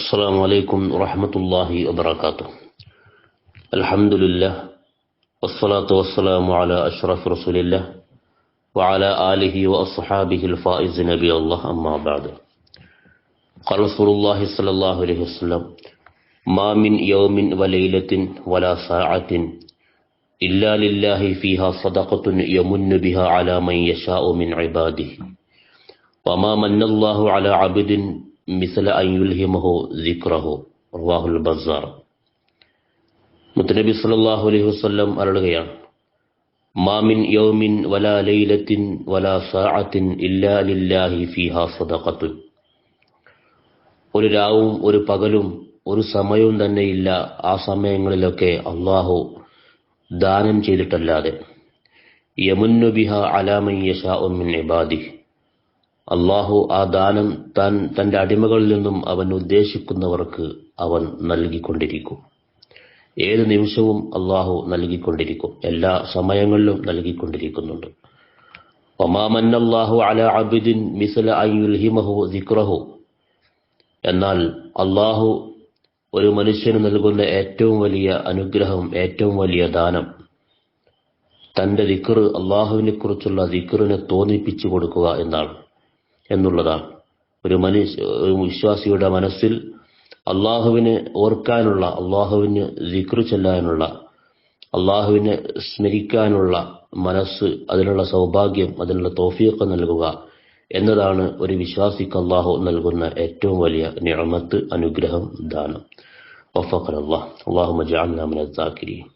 السلام عليكم ورحمة الله وبركاته. الحمد لله والصلاة والسلام على أشرف رسول الله وعلى آله وأصحابه الفائز نبي الله أما بعد. قال رسول الله صلى الله عليه وسلم ما من يوم وليلة ولا ساعة إلا لله فيها صدقة يمن بها على من يشاء من عباده. وما من الله على عبد മിസല അയ്യുൽഹിമഹോ ദിക്റഹോ റവാഹുൽ ബസാർ. മുത്തനബി സല്ലാഹു അലൈഹി വസ്ല്ലം അരുളുകയാണ്. മാമിൻ യൗമിൻ വലാ ലൈലത്തിൻ വലാ സാഅത്തിൻ ഇല്ലാ ലില്ലാഹി ഫീഹാ സദഖത്തുൻ. ഒരു രാവും ഒരു പകലും ഒരു സമയവും തന്നെ ഇല്ല ആ സമയങ്ങളിലൊക്കെ അള്ളാഹു ദാനം ചെയ്തിട്ടല്ലാതെ. യമുന്നുബിഹ അലാമൻ യഷാ ഉമ്മിൻ ഇബാദിഹ്. അള്ളാഹു ആ ദാനം താൻ തന്റെ അടിമകളിൽ നിന്നും അവൻ ഉദ്ദേശിക്കുന്നവർക്ക് അവൻ നൽകിക്കൊണ്ടിരിക്കും. ഏത് നിമിഷവും അള്ളാഹു നൽകിക്കൊണ്ടിരിക്കും. എല്ലാ സമയങ്ങളിലും നൽകിക്കൊണ്ടിരിക്കുന്നുണ്ട്. അബിദിൻ എന്നാൽ അള്ളാഹു ഒരു മനുഷ്യന് നൽകുന്ന ഏറ്റവും വലിയ അനുഗ്രഹം ഏറ്റവും വലിയ ദാനം. തന്റെ ദിക്കറ് അള്ളാഹുവിനെ കുറിച്ചുള്ള ദിക്റിനെ തോന്നിപ്പിച്ചു കൊടുക്കുക എന്നാണ്. എന്നുള്ളതാണ് ഒരു മനുഷ്യ ഒരു വിശ്വാസിയുടെ മനസ്സിൽ അള്ളാഹുവിനെ ഓർക്കാനുള്ള അള്ളാഹുവിന് ജിക്രു ചെല്ലാനുള്ള അള്ളാഹുവിനെ സ്മരിക്കാനുള്ള മനസ്സ് അതിനുള്ള സൗഭാഗ്യം അതിനുള്ള തോഫിയൊക്കെ നൽകുക എന്നതാണ് ഒരു വിശ്വാസിക്ക് അള്ളാഹു നൽകുന്ന ഏറ്റവും വലിയ നിഅമത്ത് അനുഗ്രഹം ദാനം. അല്ലാഹുമ്മ ജഅൽനാ മിനൽ സാക്കിരീൻ